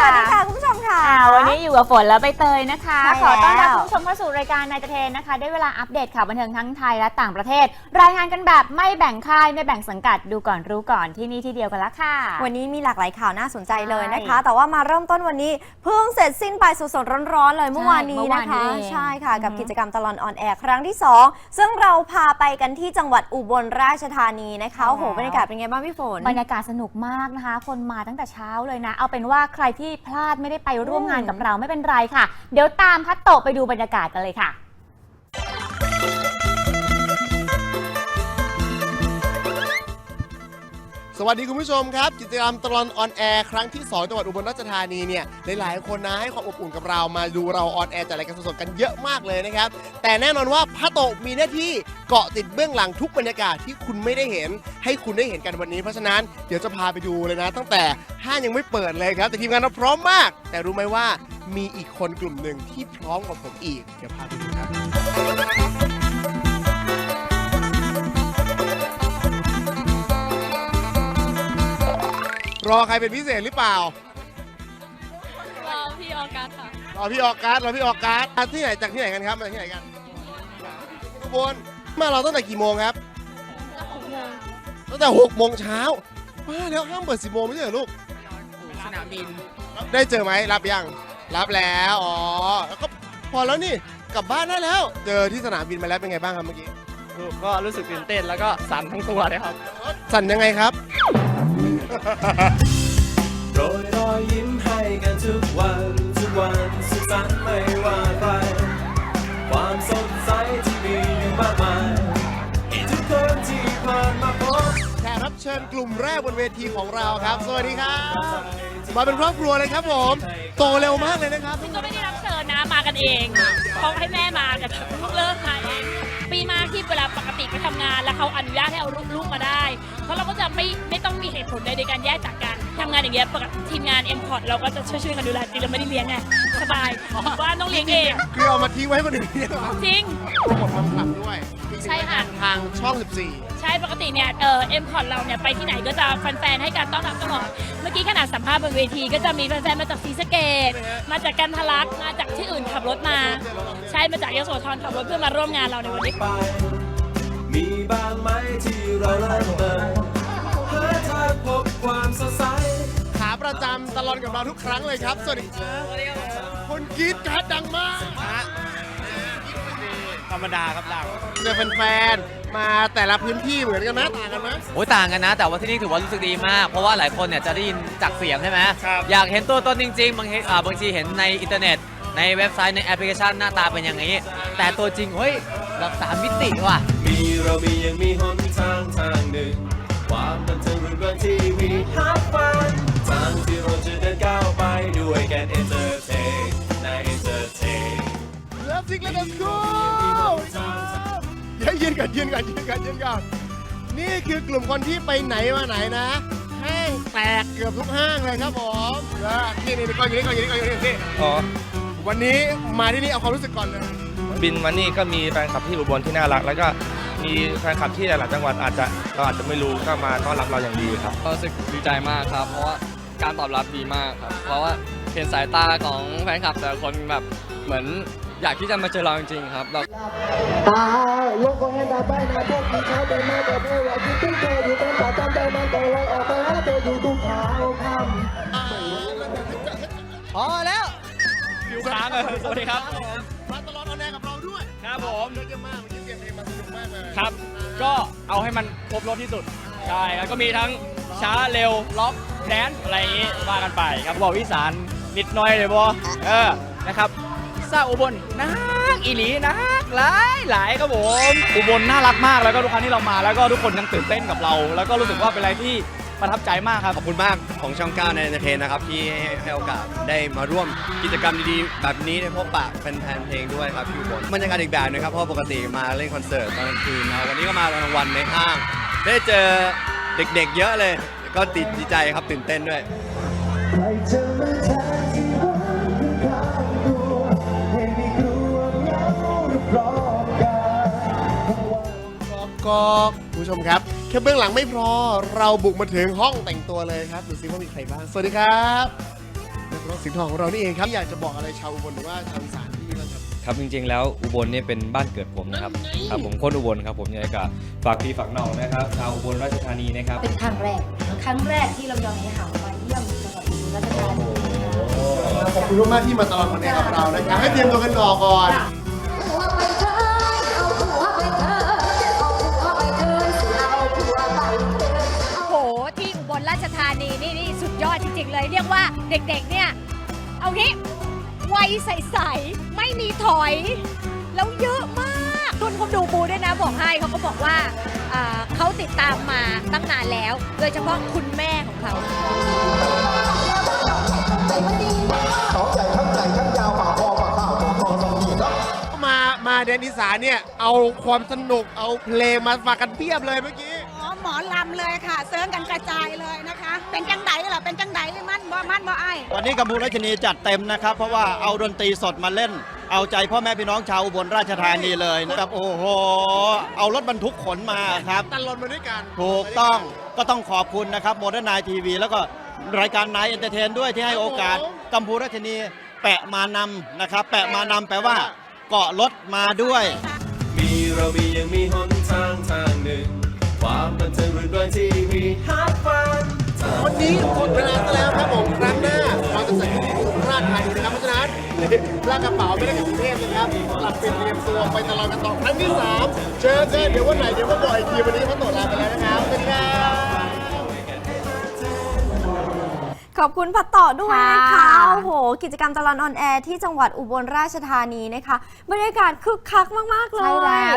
สวัสดีค่ะ นนี้อยู่กับฝนและใบเตยนะคะใช่ขอต้อนรับแล้วคุณผู้ชมเข้าสู่รายการนายตะเทนนะคะ ได้เวลาอัปเดตข่าวบันเทิงทั้งไทยและต่างประเทศ รายงานกันแบบไม่แบ่งค่าย ไม่แบ่งสังกัดดูก่อนรู้ก่อนที่นี่ที่เดียวกันละค่ะ วันนี้มีหลากหลายข่าวน่าสนใจเลยนะคะใช่แต่ว่ามาเริ่มต้นวันนี้เพิ่งเสร็จสิ้นไปสดๆร้อนๆเลยเมื่อวานนี้เมื่อวานะนนี้คะเองใช่ค่ะกับอือฮึกิจกรรมตลอนออนแอร์ครั้งที่ 2 ซึ่งเราพาไปกันที่จังหวัดอุบลราชธานีนะคะโอ้โหบรรยากาศเป็นไงบ้างพี่ฝนบรรยากาศสนุกมากนะคะ คนมาตั้งแต่เช้าเลยนะ เอาเป็นว่าใครที่พลาดไม่ได้ไปร่วมงานกับเราไม่เป็นไรค่ะ เดี๋ยวตามพัดโตะไปดูบรรยากาศกันเลยค่ะสวัสดีคุณผู้ชมครับกิจกรรมตลอนออนแอร์ครั้งที่ 2 จังหวัดอุบลราชธานีเนี่ยหลาย ๆ คนนะให้ความอบอุ่นกับเรามาดูเราออนแอร์จัดรายการสดๆกันเยอะมากเลยนะครับ แต่แน่นอนว่าพระโตะมีหน้าที่เกาะติดเบื้องหลังทุกบรรยากาศที่คุณไม่ได้เห็น ให้คุณได้เห็นกันวันนี้เพราะฉะนั้นเดี๋ยวจะพาไปดูเลยนะ ตั้งแต่ห้างยังไม่เปิดเลยครับ แต่ทีมงานเราพร้อมมาก แต่รู้ไหมว่า มีอีกคนกลุ่มหนึ่งที่พร้อมกว่าผมอีก เดี๋ยวพาไปดูครับ รอใครเป็นพิเศษหรือเปล่า รอพี่ออกัสค่ะ รอพี่ออกการ์ดรอพี่ออกการ์ดมาที่ไหนจากที่ไหนกันครับมาจากที่ไหนกันอุบลมาเราตั้งแต่กี่โมงครับ ตั้งแต่หกโมงเช้ามาแล้วห้ามเปิดสิบโมงไม่ใช่เหรอลูก สนามบิน ได้เจอไหมรับยัง รับแล้วอ๋อแล้วก็พอแล้วนี่กลับบ้านได้แล้ว เจอที่สนามบินมาแล้วเป็นไงบ้างครับเมื่อกี้ก็รู้สึกตื่นเต้นแล้วก็สั่นทั้งตัวเลยครับ สั่นยังไงครับโรยรอยยิ้มให้กันทุกวันทุกวันสุขสันต์ไม่ว่าใครความสดใสที่มีอยู่มากมายให้ทุกคนที่ผ่านมาพบแขกรับเชิญกลุ่มแรกบนเวทีของเราครับ สวัสดีครับ มาเป็นครอบครัวเลยครับผม โตเร็วมากเลยนะครับ ก็ไม่ได้รับเชิญนะมากันเองเขาให้แม่มาแต่ลูกเลิกมาเอง ปีมากที่เวลาปกติไปทำงาน แล้วเขาอนุญาตให้เอาลูกๆมาได้ เพราะเราก็จะไม่ไม่ต้องมีเหตุผลใดในการแยกจาก ทำงานอย่างเงี้ยปกติทีมงานเอ็มพอร์ตเราก็จะช่วยๆกันดูแลจริงเราไม่ได้เลี้ยงไงสบายบ้านต้องเลี้ยงเองคือเอามาทิ้งไว้ให้คนอื่นเนี่ยเหรอจริง โปรโมทความขับด้วยใช่ค่ะ ทางช่องใช่ปกติเนี่ยเออเอ็มพอร์ตเราเนี่ยไปที่ไหนก็จะแฟนๆให้การต้อนรับตลอดเมื่อกี้ขนาดสัมภาษณ์บนเวที ก็จะมีแฟนๆมาจากศรีสะเกดมาจากกันทะลักมาจากที่อื่นขับรถมา ใช่มาจากยโสธรขับรถเพื่อมาร่วมงานเราในวันนี้ ไปมีบ้างไหมที่เราเริ่มเดิน หาทางพบความสดใส4ขาประจำตลอดกับเราทุกครั้งเลยครับ สวัสดีครับคนกรีดการ์ดดังมากธรรมดาครับดังเจอแฟนๆมาแต่ละพื้นที่เหมือนกันไหมต่างกันไหม โอ้ยต่างกันนะ แต่ว่าที่นี่ถือว่ารู้สึกดีมาก เพราะว่าหลายคนเนี่ยจะได้ยินจากเสียงใช่ไหมครับอยากเห็นตัวตนจริงๆ บางทีอ่าบางทีเห็นในอินเทอร์เน็ต ในเว็บไซต์ในแอปพลิเคชันหน้าตาเป็นอย่างนี้ แต่ตัวจริงเฮ้ยแบบสามมิติว่ะ มีเรามียังมีหนทางทาง เลิฟซิกและดัสกูเดี๋ยวยืนกันยืนกันยืนกันยืนกันนี่คือกลุ่มคนที่ไปไหนมาไหนนะห้างแตกเกือบทุกห้างเลยครับผมนะนี่นี่ก่อนอยู่นี่ก่อนอยู่นี่ก่อนอยู่นี่นี่อ๋อวันนี้มาที่นี่เอาความรู้สึกก่อนเลยบินมานี่ก็มีแฟนคลับที่อุบลที่น่ารัก แล้วก็มีแฟนคลับที่หลายๆจังหวัดอาจจะเราอาจจะไม่รู้ก็มาต้อนรับเราอย่างดีครับ ก็รู้สึกดีใจมากครับ เพราะว่าการตอบรับดีมากครับ เพราะว่าเห็นสายตาของแฟนคลับแต่ละคนแบบเหมือน อยากที่จะมาเจอเราจริงๆครับเราตาลงก็ให้ดาไปนะพวกที่เขาเดินมาแต่เพื่อว่าคิดถึงเธออยู่เป็นประจำใจมันต้องลอยออกไปหาเธออยู่ทุกเช้าค่ำพอแล้วอยู่ค้างเลยสวัสดีครับมาตลอดออนแอร์กับเราด้วยครับผมเยอะแยะมากเมื่อกี้เตรียมเพลงมาสนุกมากเลยครับ ก็เอาให้มันครบรถที่สุดใช่แล้วก็มีทั้งช้าเร็วล็อกแดนซ์อะไรอย่างนี้ว่ากันไปครับบอกวิสานนิดหน้อยเลยบอเออนะครับ ซาอุบลนักอีหลีนักหลายหลายครับผมอุบลน่ารักมากแล้วก็ทุกครั้งที่เรามา แล้วก็ทุกคนยังตื่นเต้นกับเรา แล้วก็รู้สึกว่าเป็นอะไรที่ประทับใจมากครับ ขอบคุณมากของช่อง9ในเอนเตอร์เทนนะครับ ที่ให้ให้โอกาสได้มาร่วมกิจกรรมดีๆ แบบนี้ในพบปะแฟนๆเพลงด้วยครับที่อุบลบรรยากาศอีกแบบนะครับเพราะปกติมาเล่นคอนเสิร์ตตอนกลางคืนนะวันนี้ก็มาตอนกลางวันในห้าง ได้เจอเด็กๆ เยอะเลย ก็ติดดีใจครับตื่นเต้นด้วย ก็คุณผู้ชมครับ แค่เบื้องหลังไม่พอเราบุกมาถึงห้องแต่งตัวเลยครับ ดูซิว่ามีใครบ้าง สวัสดีครับแม่คุณรถสิงห์ทองของเรานี่เองครับ อยากจะบอกอะไรชาวอุบลหรือว่าชาวอีสานที่นี่บ้างครับ ครับจริงๆแล้วอุบลเนี่ยเป็นบ้านเกิดผมนะครับครับผมคนอุบลครับผมยังไงก็ฝากพี่ฝากน้องนะครับชาวอุบลราชธานีนะครับเป็นครั้งแรก ครั้งแรกที่ลำยองให้หามาเยี่ยมจังหวัดอุบลราชธานีขอบคุณมากๆที่มาตลอดวันนี้กับเรานะครับให้เตรียมตัวกันต่อก่อนโอ้ เด็กๆเนี่ย เอางี้วัยใสๆไม่มีถอย แล้วเยอะมากทุนเขาดูบูด้วยนะบอกให้เขาก็บอกว่าอ่าเขาติดตามมาตั้งนานแล้ว โดยเฉพาะคุณแม่ของเขามามาแดนอีสานเนี่ยเอาความสนุกเอาเพลงมาฝากกันเพียบเลยเมื่อกี้ อ๋อหมอลำเลยค่ะ เซิร์งกันกระจายเลยนะคะ เป็นจังไมันบ่มันบ่ไอวันนี้กัมพูราชนีจัดเต็มนะครับ เพราะว่าเอาดนตรีสดมาเล่น เอาใจพ่อแม่พี่น้องชาวอุบลราชธานีเลยนะครับโอ้โห เอารถบรรทุกขนมาครับตลอดมาด้วยกันถูกต้องก็ต้องขอบคุณนะครับโมเดิร์นไนทีวีแล้วก็รายการนายเอนเตอร์เทนด้วยที่ให้โอกาสกัมพูราชนีแปะมานำนะครับ แปะมานำแปลว่าเกาะรถมาด้วย มีเรามียังมีหนทางทางหนึ่ง ความบันเทิงรื่นเริงที่มีฮัทฟันวันนี้หมดเวลาซะแล้ว ลากกระเป๋าไม่ได้กับกรุงเทพนะครับหลับเป็นเตรียมตัวไปตลอดกันต่อครั้งที่สามเจอกันเดี๋ยววันไหนเดี๋ยวมาบอกอีกทีวันนี้พระโตลาไปแล้วนะครับสวัสดีครับขอบคุณพัดต่อด้วยนะคะค่ะโอ้โห กิจกรรมตลอดออนแอร์ที่จังหวัดอุบลราชธานีนะคะ บรรยากาศคึกคักมาก ๆ เลยใช่แล้ว